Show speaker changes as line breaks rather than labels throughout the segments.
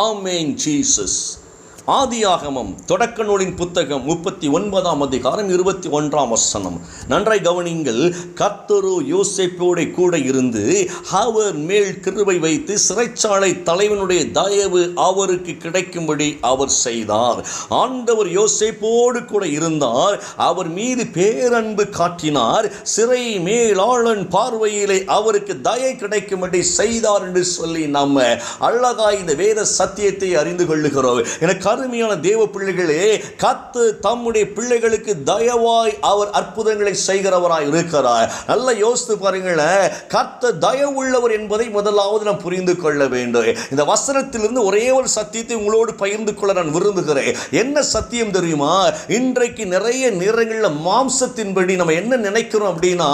ஆமேன் Jesus ஆதியாகமம் தொடக்க நூலின் புத்தகம் முப்பத்தி ஒன்பதாம் அதிகாரம் இருபத்தி ஒன்றாம் வசனம். நன்றாய் கவனிங்கள் கத்தரு யோசிப்போட கூட இருந்து அவர் மேல் கிருவை வைத்து சிறைச்சாலை தலைவனுடைய தயவு அவருக்கு கிடைக்கும்படி அவர் செய்தார். ஆண்டவர் யோசேப்போடு கூட இருந்தார் அவர் மீது பேரன்பு காட்டினார் சிறை மேலாளன் பார்வையிலே அவருக்கு தயை கிடைக்கும்படி செய்தார் என்று சொல்லி நம்ம அழகாய் இந்த வேத சத்தியத்தை அறிந்து கொள்ளுகிறோம். எனக்கு அருமையான தேவ பிள்ளைகளே கத்து தம்முடைய பிள்ளைகளுக்கு தயவாய் அவர் அற்புதங்களை செய்கிறவராய் இருக்கிறார். நல்ல யோசித்து பாருங்களேன் கத்த தயவுள்ளவர் என்பதை முதலாவது நாம் புரிந்து கொள்ள வேண்டும். இந்த வசனத்திலிருந்து ஒரே ஒரு சத்தியத்தை உங்களோடு பகிர்ந்து கொள்ள நான் விரும்புகிறேன். என்ன சத்தியம் தெரியுமா? இன்றைக்கு நிறைய நேரங்களில் மாம்சத்தின்படி நம்ம என்ன நினைக்கிறோம் அப்படின்னா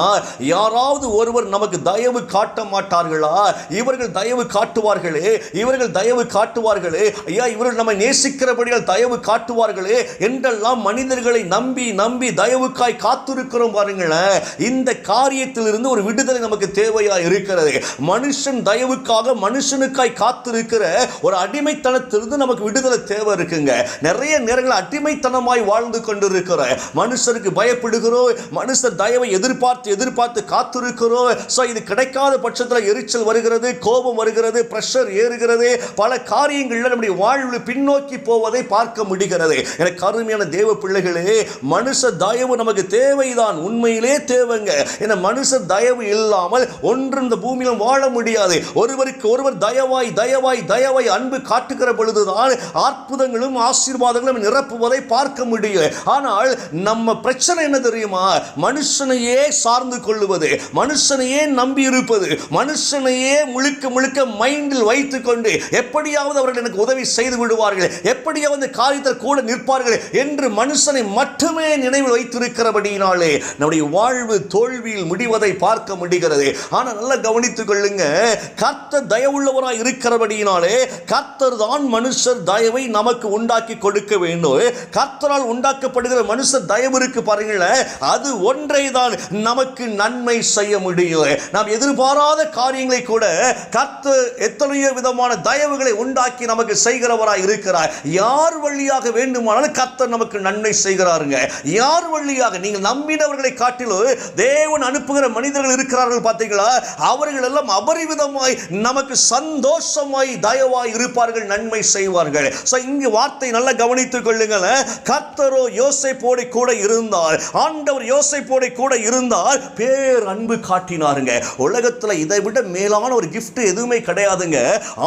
யாராவது ஒருவர் நமக்கு தயவு காட்ட மாட்டார்களா? இவர்கள் தயவு காட்டுவார்களே இவர்கள் தயவு காட்டுவார்களே ஐயா இவர்கள் நம்ம நேசிக்கிற இருக்கிறபடியால் தயவு காட்டுவார்களே. என்றெல்லாம் மனிதர்களை நம்பி நம்பி தயவுக்காய் காத்திருக்கிறோம் பாருங்களேன். இந்த காரியத்திலிருந்து ஒரு விடுதலை நமக்கு தேவையா இருக்கிறது. மனுஷன் தயவுக்காக மனுஷனுக்காய் காத்திருக்கிற ஒரு அடிமைத்தனத்திலிருந்து நமக்கு விடுதலை தேவை இருக்குங்க. நிறைய நேரங்கள் அடிமைத்தனமாய் வாழ்ந்து கொண்டிருக்கிற மனுஷருக்கு பயப்படுகிறோம் மனுஷர் தயவை எதிர்பார்த்து எதிர்பார்த்து காத்திருக்கிறோம் ஸோ இது கிடைக்காத பட்சத்தில் எரிச்சல் வருகிறது கோபம் வருகிறது ப்ரெஷர் ஏறுகிறது. பல காரியங்களில் நம்முடைய வாழ்வு பின்னோக்கி போவதை பார்க்க முடிகிறது. எனக்கு அருமையான தேவ பிள்ளைகளே மனுஷ தயவு நமக்கு தேவைதான். உண்மையிலே தேவைங்க. என மனுஷ தயவு இல்லாமல் ஒன்று இந்த பூமியிலும் வாழ முடியாது. ஒருவருக்கு ஒருவர் தயவாய் தயவாய் தயவாய் அன்பு காட்டுகிற பொழுதுதான் அற்புதங்களும் ஆசீர்வாதங்களும் நிரப்புவதை பார்க்க முடியும். ஆனால் நம்ம பிரச்சனை என்ன தெரியுமா? மனுஷனையே சார்ந்து கொள்ளுவது மனுஷனையே நம்பி இருப்பது மனுஷனையே முழுக்க முழுக்க மைண்டில் வைத்துக்கொண்டு எப்படியாவது அவர்கள் எனக்கு உதவி செய்து விடுவார்கள். எப்படியாவது காரியத்தில் கூட நிற்பார்கள் என்று மனுஷனை மட்டுமே நினைவில் வைத்திருக்கிறபடியினாலே நம்முடைய வாழ்வு தோல்வியில் முடிவதை பார்க்க முடிகிறது. ஆனால் நல்லா கவனித்துக் கொள்ளுங்க. கர்த்தர் தயவுள்ளவராக இருக்கிறபடியினாலே கர்த்தர் தான் மனுஷர் தயவை நமக்கு உண்டாக்கி கொடுக்க வேண்டும். கர்த்தரால் உண்டாக்கப்படுகிற மனுஷர் தயவு இருக்கு பாருங்களேன் அது ஒன்றை தான் நமக்கு நன்மை செய்ய முடியும். நாம் எதிர்பாராத காரியங்களை கூட கர்த்தர் எத்தனையோ விதமான தயவுகளை உண்டாக்கி நமக்கு செய்கிறவராய் இருக்கிறார். யார் வழியாக வேண்டுமானாலும் கத்தர் நமக்கு நன்மை செய்கிறாருங்க. யார் வழியாக? நீங்கள் நம்பினவர்களை காட்டிலும் தேவன் அனுப்புகிற மனிதர்கள் இருக்கிறார்கள் பார்த்தீங்களா? அவர்கள் எல்லாம் அபரிவிதமாய் நமக்கு சந்தோஷமாய் தயவாய் இருப்பார்கள் நன்மை செய்வார்கள். ஸோ இங்கு வார்த்தை நல்லா கவனித்துக் கொள்ளுங்கள். கத்தரோ யோசைப்போடை கூட இருந்தால் ஆண்டவர் யோசைப்போடை கூட இருந்தால் பேர் அன்பு காட்டினாருங்க. உலகத்தில் இதை விட மேலான ஒரு கிஃப்ட் எதுவுமே கிடையாதுங்க.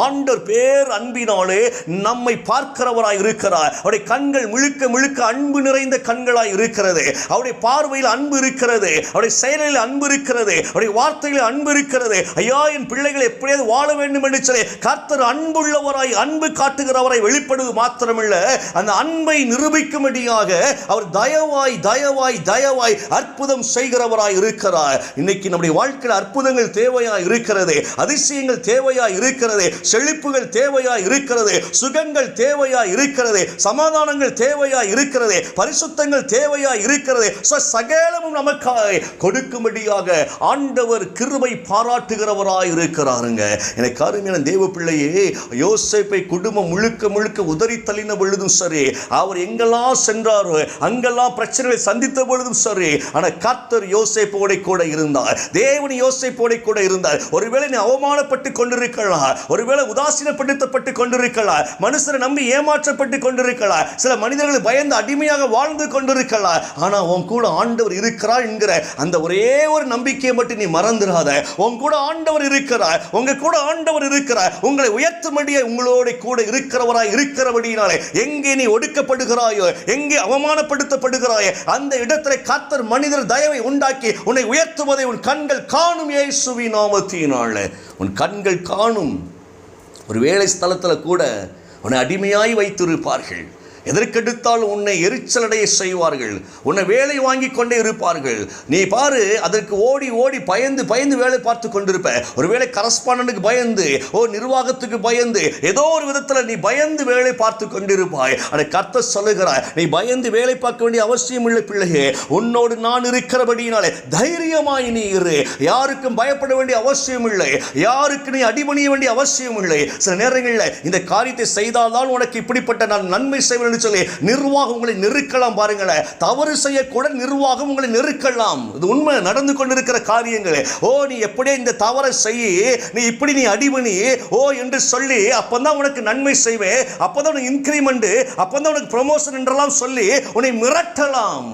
ஆண்டவர் பேர் அன்பினாலே நம்மை பார்க்கிறவர் பார்க்கிறவராய் இருக்கிறார். அவருடைய கண்கள் முழுக்க முழுக்க அன்பு நிறைந்த கண்களாய் இருக்கிறது. அவருடைய பார்வையில் அன்பு இருக்கிறது. அவருடைய செயலில் அன்பு இருக்கிறது. அவருடைய வார்த்தையில் அன்பு இருக்கிறது. ஐயா என் பிள்ளைகள் எப்படியாவது வாழ வேண்டும் என்று சொல்லி கர்த்தர் அன்புள்ளவராய் அன்பு காட்டுகிறவரை வெளிப்படுவது மாத்திரமல்ல. அந்த அன்பை நிரூபிக்கும்படியாக அவர் தயவாய் தயவாய் தயவாய் அற்புதம் செய்கிறவராய் இருக்கிறார். இன்னைக்கு நம்முடைய வாழ்க்கையில் அற்புதங்கள் தேவையாய் இருக்கிறது. அதிசயங்கள் தேவையாய் இருக்கிறது. செழிப்புகள் தேவையாய் இருக்கிறது. சுகங்கள் தேவையாய் இருக்கிறது. சமாதானங்கள் தேவையா இருக்கிறது பரிசுத்தங்கள் தேவையா இருக்கிறது சகலமும் நமக்காக கொடுக்கும்படியாக ஆண்டவர் கிருபை பாராட்டுகிறவராய் இருக்கிறாருங்க எனக்கு அருமையான தேவ பிள்ளையே யோசேப்பை குடும்பம் முழுக்க முழுக்க உதறி தள்ளின பொழுதும் சரி அவர் எங்கெல்லாம் சென்றாரோ அங்கெல்லாம் பிரச்சனைகளை சந்தித்த பொழுதும் சரி ஆனால் கர்த்தர் யோசேப்போட கூட இருந்தார். தேவன் யோசேப்போட கூட இருந்தார். ஒருவேளை நீ அவமானப்பட்டு கொண்டிருக்கலாம். ஒருவேளை உதாசீனப்படுத்தப்பட்டு கொண்டிருக்கலாம். மனுஷரை நம்பி ஏமாற்றப்பட்டு கொண்டிருக்கலாம் சில மனிதர்கள் பயந்து அடிமையாக வாழ்ந்து கொண்டிருக்கலாம் ஆனால் உன் கூட ஆண்டவர் இருக்கிறார் என்கிற அந்த ஒரே ஒரு நம்பிக்கையை மட்டும் நீ மறந்துடாத உன் கூட ஆண்டவர் இருக்கிறார். உங்க கூட ஆண்டவர் இருக்கிறார். உங்களை உயர்த்தும்படியே உங்களோட கூட இருக்கிறவராய் இருக்கிறபடியினாலே எங்கே நீ ஒடுக்கப்படுகிறாயோ எங்கே அவமானப்படுத்தப்படுகிறாயோ அந்த இடத்துல காத்தர் மனிதர் தயவை உண்டாக்கி உன்னை உயர்த்துவதை உன் கண்கள் காணும் ஏசுவி நாமத்தினால. உன் கண்கள் காணும். ஒரு வேலை ஸ்தலத்தில் கூட உன்னை அடிமையாய் வைத்திருப்பார்கள். எதற்கெடுத்தால் உன்னை எரிச்சலடைய செய்வார்கள். உன்னை வேலை வாங்கி கொண்டே இருப்பார்கள். நீ பாரு அதற்கு ஓடி ஓடி பயந்து பயந்து வேலை பார்த்து கொண்டிருப்ப. ஒருவேளை கரஸ்பாண்டனுக்கு பயந்து ஓ நிர்வாகத்துக்கு பயந்து ஏதோ ஒரு விதத்தில் நீ பயந்து வேலை பார்த்து கொண்டிருப்பாய். அதை கர்த்த சொல்லுகிறாய் நீ பயந்து வேலை பார்க்க வேண்டிய அவசியம் இல்லை பிள்ளையே. உன்னோடு நான் இருக்கிறபடியினாலே தைரியமாய் நீ இரு. யாருக்கும் பயப்பட வேண்டிய அவசியம் இல்லை. யாருக்கு நீ அடிபணிய வேண்டிய அவசியம் இல்லை. சில நேரங்களில் இந்த காரியத்தை செய்தால்தான் உனக்கு இப்படிப்பட்ட நான் நன்மை செய்வேன் என்று சொல்லி நிர்வாகம் உங்களை நெருக்கலாம் பாருங்களேன் தவறு செய்யக்கூட நிர்வாகம் உங்களை நெருக்கலாம். இது உண்மை. நடந்து கொண்டிருக்கிற காரியங்கள். ஓ நீ எப்படியே இந்த தவறை செய்ய நீ இப்படி நீ அடிபணி ஓ என்று சொல்லி அப்பதான் உனக்கு நன்மை செய்வேன். அப்போதான் உனக்கு இன்க்ரிமெண்ட் அப்போதான் உனக்கு ப்ரொமோஷன் என்றெல்லாம் சொல்லி உன்னை மிரட்டலாம்.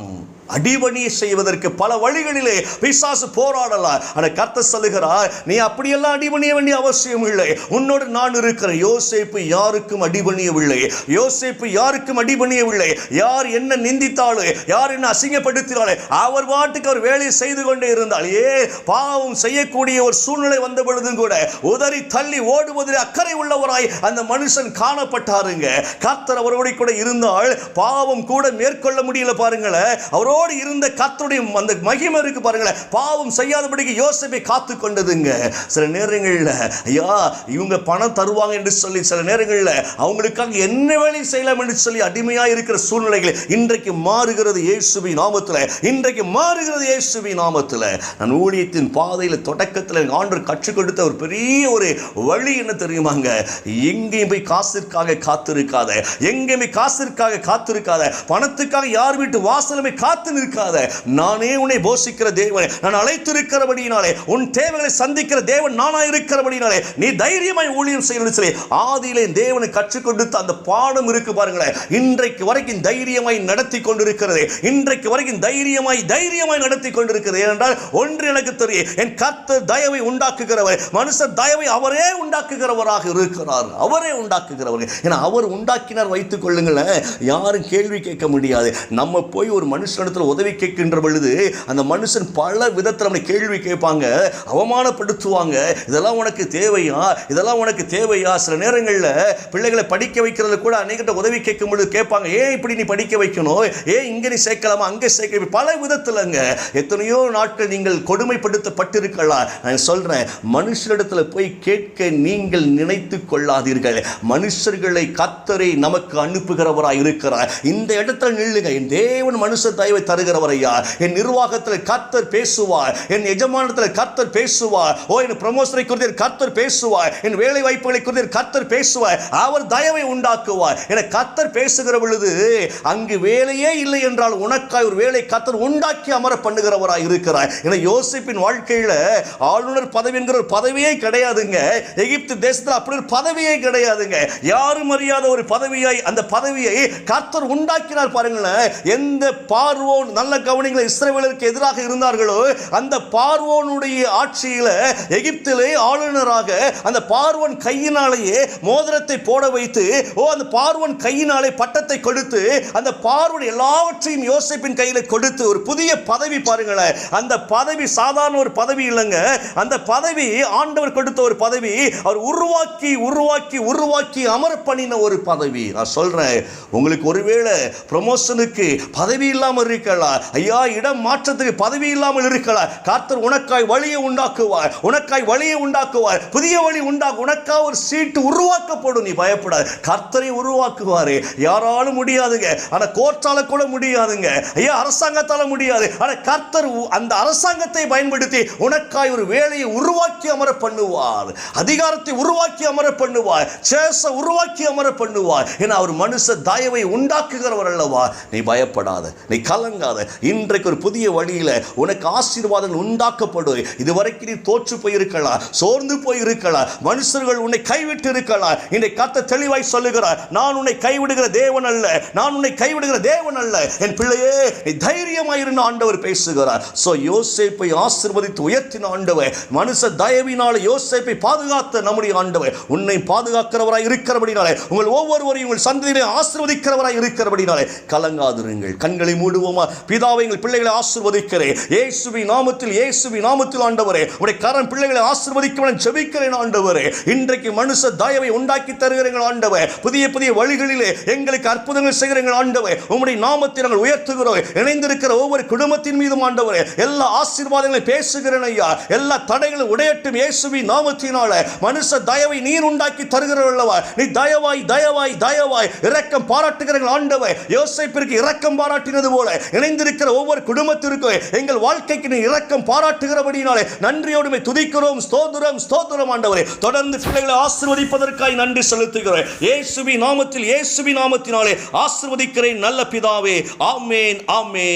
அடிபணி செய்வதற்கு பல வழிகளிலே பிசாசு போராடலாம் ஆனால் கர்த்த சொல்லுகிறார் நீ அப்படியெல்லாம் அடிபணிய வேண்டிய அவசியம் இல்லை. உன்னோடு நான் இருக்கிற யோசேப்பு யாருக்கும் அடிபணியவில்லை. யோசேப்பு யாருக்கும் அடிபணியவில்லை. யார் என்ன நிந்தித்தாலும் யார் என்ன அசிங்கப்படுத்தினாலே அவர் பாட்டுக்கு அவர் வேலையை செய்து கொண்டே இருந்தால் ஏ பாவம் செய்யக்கூடிய ஒரு சூழ்நிலை வந்த பொழுதும் கூட உதறி தள்ளி ஓடுவதில் அக்கறை உள்ளவராய் அந்த மனுஷன் காணப்பட்டாருங்க. கர்த்தர் அவரோடு கூட இருந்தால் பாவம் கூட மேற்கொள்ள முடியல பாருங்களேன். அவரோ அவரோடு இருந்த கத்தருடைய அந்த மகிமை இருக்கு பாருங்களேன். பாவம் செய்யாதபடிக்கு யோசிப்பை காத்து கொண்டதுங்க சில நேரங்களில் ஐயா இவங்க பணம் தருவாங்க என்று சொல்லி சில நேரங்களில் அவங்களுக்காக என்ன வேலை செய்யலாம் என்று சொல்லி அடிமையாக இருக்கிற சூழ்நிலைகள் இன்றைக்கு மாறுகிறது இயேசுபி நாமத்தில். இன்றைக்கு மாறுகிறது இயேசுபி நாமத்தில். நான் ஊழியத்தின் பாதையில் தொடக்கத்தில் ஆண்டு கற்றுக் கொடுத்த ஒரு பெரிய ஒரு வழி என்ன தெரியுமாங்க? எங்கேயும் போய் காசிற்காக காத்திருக்காத எங்கேயுமே காசிற்காக காத்திருக்காத பணத்துக்காக யார் வீட்டு வாசலுமே காத்து நிற்காத. நானே உன்னை போஷிக்கிற தேவன். நான் அழைத்திருக்கிறபடியினாலே உன் தேவைகளை சந்திக்கிற தேவன் நானா இருக்கிறபடினாலே நீ தைரியமாய் ஊழியம் செய்யணும்னு சொல்லி ஆதியிலே தேவனை கற்றுக் அந்த பாடம் இருக்கு பாருங்களேன். இன்றைக்கு வரைக்கும் தைரியமாய் நடத்தி கொண்டிருக்கிறது. இன்றைக்கு வரைக்கும் தைரியமாய் தைரியமாய் நடத்தி கொண்டிருக்கிறது. ஏனென்றால் ஒன்று எனக்கு தெரியும். என் கத்து தயவை உண்டாக்குகிறவர் மனுஷர் தயவை அவரே உண்டாக்குகிறவராக இருக்கிறார். அவரே உண்டாக்குகிறவர். ஏன்னா அவர் உண்டாக்கினார் வைத்துக் கொள்ளுங்களேன். யாரும் கேள்வி கேட்க முடியாது. நம்ம போய் ஒரு மனுஷனிடத்தில் உதவி கேட்கின்ற பொழுது அந்த மனுஷன் பல விதத்தில் அவனை கேள்வி கேட்பாங்க அவமானப்படுத்துவாங்க. இதெல்லாம் உனக்கு தேவையா? இதெல்லாம் உனக்கு தேவையா? சில நேரங்களில் பிள்ளைகளை படிக்க வைக்கிறது கூட அநேகிட்ட உதவி கேட்கும் பொழுது கேட்பாங்க ஏன் இப்படி நீ படிக்க வைக்கணும்? ஏன் இங்கே நீ சேர்க்கலாமா? அங்கே சேர்க்க பல விதத்தில்ங்க. எத்தனையோ நாட்கள் நீங்கள் கொடுமைப்படுத்தப்பட்டிருக்கலாம். நான் சொல்கிறேன் மனுஷரிடத்தில் போய் கேட்க நீங்கள் நினைத்து கொள்ளாதீர்கள். மனுஷர்களை கத்தரை நமக்கு அனுப்புகிறவராக இருக்கிறார். இந்த இடத்துல நில்லுங்க. என் தேவன் மனுஷ தயவை தருகிறவரையா? என் நிர்வாகத்தில் கர்த்தர் பேசுவார். என் எஜமானத்தில் கர்த்தர் பேசுவார். ஓ என் ப்ரமோஷனை குறித்து கர்த்தர் பேசுவார். என் வேலை வாய்ப்புகளை குறித்து கர்த்தர் பேசுவார். அவர் தயவை உண்டாக்குவார். என கர்த்தர் பேசுகிற பொழுது அங்கு வேலையே இல்லை என்றால் உனக்காய் ஒரு வேலை கர்த்தர் உண்டாக்கி அமர பண்ணுகிறவராய் இருக்கிறார். என யோசிப்பின் வாழ்க்கையில ஆளுநர் பதவி என்கிற ஒரு பதவியே கிடையாதுங்க. எகிப்து தேசத்தில் அப்படி ஒரு பதவியே கிடையாதுங்க. யாரும் அறியாத ஒரு பதவியாய் அந்த பதவியை கர்த்தர் உண்டாக்கினார் பாருங்களேன். எந்த பார்வோன் நல்ல கவனிங்களை இஸ்ரேவேலருக்கு எதிராக இருந்தார்களோ அந்த பார்வோனுடைய ஆட்சியில் எகிப்திலே ஆளுநராக அந்த பார்வன் கையினாலேயே மோதிரத்தை போட வைத்து ஓ அந்த பார்வன் கையினாலே பட்டத்தை கொடுத்து அந்த பார்வன் எல்லாவற்றையும் யோசிப்பின் கையில் கொடுத்து ஒரு புதிய பதவி பாருங்களேன். அந்த பதவி சாதாரண ஒரு பதவி இல்லைங்க. அந்த பதவி ஆண்டவர் கொடுத்த ஒரு பதவி அவர் உருவாக்கி உருவாக்கி உருவாக்கி அமர பண்ணின ஒரு பதவி. நான் சொல்றேன் உங்களுக்கு ஒருவேளை ப்ரொமோஷனுக்கு பதவி இல்லாமல் இருக்கலாம் ஐயா இடம் மாற்றத்துக்கு பதவி இல்லாமல் இருக்கலாம் கர்த்தர் உனக்காய் வழியை உண்டாக்குவார். உனக்காய் வழியை உண்டாக்குவார். புதிய வழி உண்டாக்கு உனக்காக ஒரு சீட்டு உருவாக்கப்படும். நீ பயப்படாது. கர்த்தரை உருவாக்குவார். யாராலும் முடியாதுங்க. ஆனால் கோர்ட்டால் கூட முடியாதுங்க. ஐயா அரசாங்கத்தால் முடியாது. ஆனால் கர்த்தர் அந்த அரசாங்கத்தை பயன்படுத்தி உனக்காய் ஒரு வேலையை உருவாக்கி அமர பண்ணுவார். அதிகாரத்தை உருவாக்கி அமர பண்ணுவார். சேச உருவாக்கி அமர பண்ணுவார். ஏன்னா அவர் மனுஷ தயவை உண்டாக்குகிறவர் அல்லவா? நீ பயப்படாத. நீ கல கலங்காத. இன்றைக்கு ஒரு புதிய வழியில் உனக்கு ஆசீர்வாதங்கள் உண்டாக்கப்படும். இதுவரைக்கும் நீ தோற்று போயிருக்கலாம் சோர்ந்து போயிருக்கலாம் மனுஷர்கள் உன்னை கைவிட்டு இருக்கலாம். இன்றைக்கு கத்த தெளிவாய் சொல்லுகிறார் நான் உன்னை கைவிடுகிற தேவன் அல்ல நான் உன்னை கைவிடுகிற தேவன் அல்ல. என் பிள்ளையே நீ தைரியமாயிருந்த ஆண்டவர் பேசுகிறார். ஸோ யோசேப்பை ஆசிர்வதித்து உயர்த்தின ஆண்டவர் மனுஷ தயவினால யோசேப்பை பாதுகாத்த நம்முடைய ஆண்டவர். உன்னை பாதுகாக்கிறவராய் இருக்கிறபடினாலே உங்கள் ஒவ்வொருவரையும் உங்கள் சந்ததியிலே ஆசிர்வதிக்கிறவராய் இருக்கிறபடினாலே கலங்காதிருங்கள். கண்களை மூடுவோம் சொல்லுமா பிதாவை எங்கள் பிள்ளைகளை ஆசிர்வதிக்கிறேன். இயேசுவி நாமத்தில் ஏசுவி நாமத்தில் ஆண்டவரே உடைய கரன் பிள்ளைகளை ஆசிர்வதிக்க ஜெபிக்கிறேன் ஆண்டவரே. இன்றைக்கு மனுஷ தயவை உண்டாக்கி தருகிறீர்கள் ஆண்டவர். புதிய புதிய வழிகளிலே எங்களுக்கு அற்புதங்கள் செய்கிறீர்கள் ஆண்டவர். உம்முடைய நாமத்தை நாங்கள் உயர்த்துகிறோம். இணைந்திருக்கிற ஒவ்வொரு குடும்பத்தின் மீதும் ஆண்டவரே எல்லா ஆசீர்வாதங்களை பேசுகிறேன் ஐயா. எல்லா தடைகளும் உடையட்டும் இயேசுவி நாமத்தினால. மனுஷ தயவை நீர் உண்டாக்கி தருகிறவல்லவா நீ தயவாய் தயவாய் தயவாய் இரக்கம் பாராட்டுகிறீர்கள் ஆண்டவர். யோசிப்பிற்கு இரக்கம் பாராட்டினது போல இணைந்திருக்கிற ஒவ்வொரு குடும்பத்திற்கும் எங்கள் வாழ்க்கைக்கு நீ இரக்கம் பாராட்டுகிறபடினாலே நன்றியோடுமே துதிக்கிறோம் ஸ்தோதுரம் ஸ்தோதுரம் ஆண்டவரே. தொடர்ந்து பிள்ளைகளை ஆசிர்வதிப்பதற்காய் நன்றி செலுத்துகிறேன் இயேசுவி நாமத்தில் இயேசுவி நாமத்தினாலே ஆசிர்வதிக்கிறேன் நல்ல பிதாவே. ஆமேன் ஆமேன்.